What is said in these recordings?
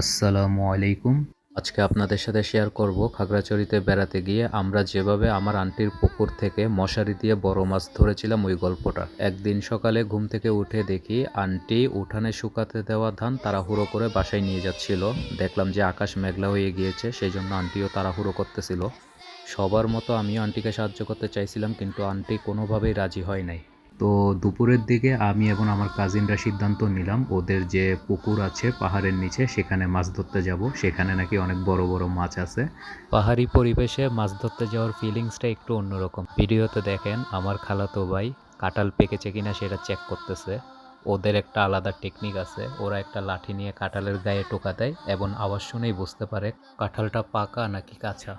আসসালামু আলাইকুম। আজকে আপনাদের সাথে শেয়ার করব খাগড়াছড়িতে বেড়াতে গিয়ে আমরা যেভাবে আমার আন্টির পুকুর থেকে মশারি দিয়ে বড় মাছ ধরেছিলাম ওই গল্পটা। একদিন সকালে ঘুম থেকে উঠে দেখি আন্টি উঠানে শুকাতে দেওয়া ধান তাড়াহুড়ো করে বাসায় নিয়ে যাচ্ছিল। দেখলাম যে আকাশ মেঘলা হয়ে গিয়েছে সেই জন্য আন্টিও তাড়াহুড়ো করতেছিল। সবার মতো আমিও আন্টিকে সাহায্য করতে চাইছিলাম, কিন্তু আন্টি কোনোভাবেই রাজি হয় নাই। তো দুপুরের দিকে আমি এবং আমার কাজিনরা সিদ্ধান্ত নিলাম, ওদের যে পুকুর আছে পাহাড়ের নিচে, সেখানে মাছ ধরতে যাব। সেখানে নাকি অনেক বড় বড় মাছ আছে। পাহাড়ি পরিবেশে মাছ ধরতে যাওয়ার ফিলিংসটা একটু অন্যরকম। ভিডিওতে দেখেন, আমার খালাতো ভাই কাঁঠাল পেকেছে কিনা সেটা চেক করতেছে। ওদের একটা আলাদা টেকনিক আছে। ওরা একটা লাঠি নিয়ে কাঁঠালের গায়ে টোকা দেয় এবং আওয়াজ শুনেই বুঝতে পারে কাঁঠালটা পাকা নাকি কাঁচা।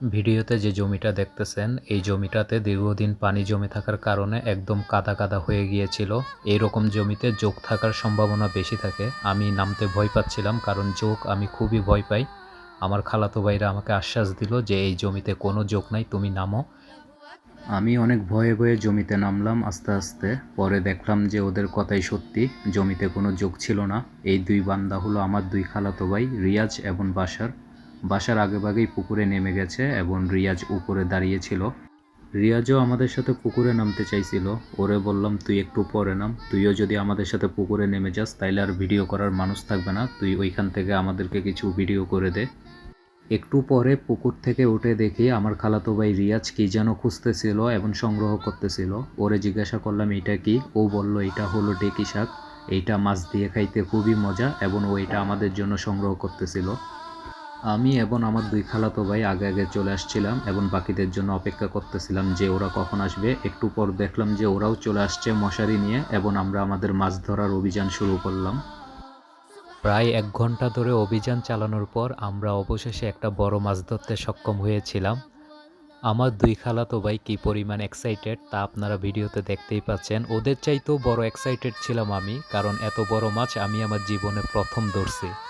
ভিডিওতে যে জমিটা দেখতেছেন, এই জমিটাতে দীর্ঘদিন পানি জমে থাকার কারণে একদম কাদা কাদা হয়ে গিয়েছিল। এইরকম জমিতে যোগ থাকার সম্ভাবনা বেশি থাকে। আমি নামতে ভয় পাচ্ছিলাম, কারণ যোগ আমি খুবই ভয় পাই। আমার খালাতো ভাইরা আমাকে আশ্বাস দিল যে এই জমিতে কোনো যোগ নাই, তুমি নামো। আমি অনেক ভয়ে ভয়ে জমিতে নামলাম আস্তে আস্তে। পরে দেখলাম যে ওদের কথাই সত্যি, জমিতে কোনো যোগ ছিল না। এই দুই বান্দা হলো আমার দুই খালাতো ভাই, রিয়াজ এবং বাসার বাসার আগেভাগেই পুকুরে নেমে গেছে এবং রিয়াজ উপরে দাঁড়িয়েছিল রিয়াজও আমাদের সাথে পুকুরে নামতে চাইছিল। ওরে বললাম, তুই একটু পরে নাম। তুইও যদি আমাদের সাথে পুকুরে নেমে যাস, তাইলে আর ভিডিও করার মানুষ থাকবে না। তুই ওইখান থেকে আমাদেরকে কিছু ভিডিও করে দে। একটু পরে পুকুর থেকে উঠে দেখি আমার খালাতো ভাই রিয়াজ কি যেন খুঁজতেছিল এবং সংগ্রহ করতেছিল। ওরে জিজ্ঞাসা করলাম, এটা কি? ও বলল, এটা হলো ডেকি শাক। এইটা মাছ দিয়ে খাইতে খুবই মজা এবং ও এটা আমাদের জন্য সংগ্রহ করতেছিল। আমি এবং আমার দুই খালাতো ভাই আগে আগে চলে আসছিলাম এবং বাকিদের জন্য অপেক্ষা করতেছিলাম যে ওরা কখন আসবে। একটু পর দেখলাম যে ওরাও চলে আসছে মশারি নিয়ে এবং আমরা আমাদের মাছ ধরার অভিযান শুরু করলাম। প্রায় এক ঘণ্টা ধরে অভিযান চালানোর পর আমরা অবশেষে একটা বড় মাছ ধরতে সক্ষম হয়েছিলাম। আমার দুই খালাতো ভাই কী পরিমাণ এক্সাইটেড তা আপনারা ভিডিওতে দেখতেই পাচ্ছেন। ওদের চাইতেও বড় এক্সাইটেড ছিলাম আমি, কারণ এত বড় মাছ আমি আমার জীবনে প্রথম ধরছি।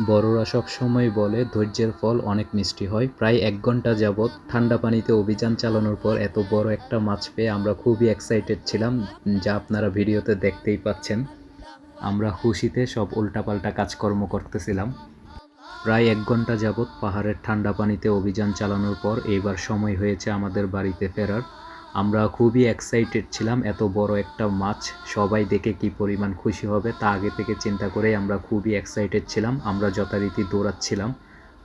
বড়রা সব সময় বলে, ধৈর্যের ফল অনেক মিষ্টি হয়। প্রায় এক ঘণ্টা যাবৎ ঠান্ডা পানিতে অভিযান চালানোর পর এত বড় একটা মাছ পেয়ে আমরা খুবই এক্সাইটেড ছিলাম, যা আপনারা ভিডিওতে দেখতেই পাচ্ছেন। আমরা খুশিতে সব উল্টাপাল্টা কাজকর্ম করতেছিলাম। প্রায় এক ঘণ্টা যাবৎ পাহাড়ের ঠান্ডা পানিতে অভিযান চালানোর পর এইবার সময় হয়েছে আমাদের বাড়িতে ফেরার। আমরা খুবই এক্সাইটেড ছিলাম এত বড় একটা মাছ সবাই দেখে কি পরিমাণ খুশি হবে তা আগে থেকে চিন্তা করেই আমরা খুবই এক্সাইটেড ছিলাম, আমরা যথারীতি দৌড়াচ্ছিলাম।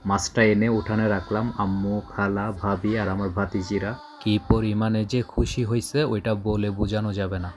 মাছটা এনে উঠানে রাখলাম, আম্মু, খালা, ভাবি আর আমার ভাতিজিরা। কি পরিমাণে যে খুশি হয়েছে ওইটা বলে বোঝানো যাবে না।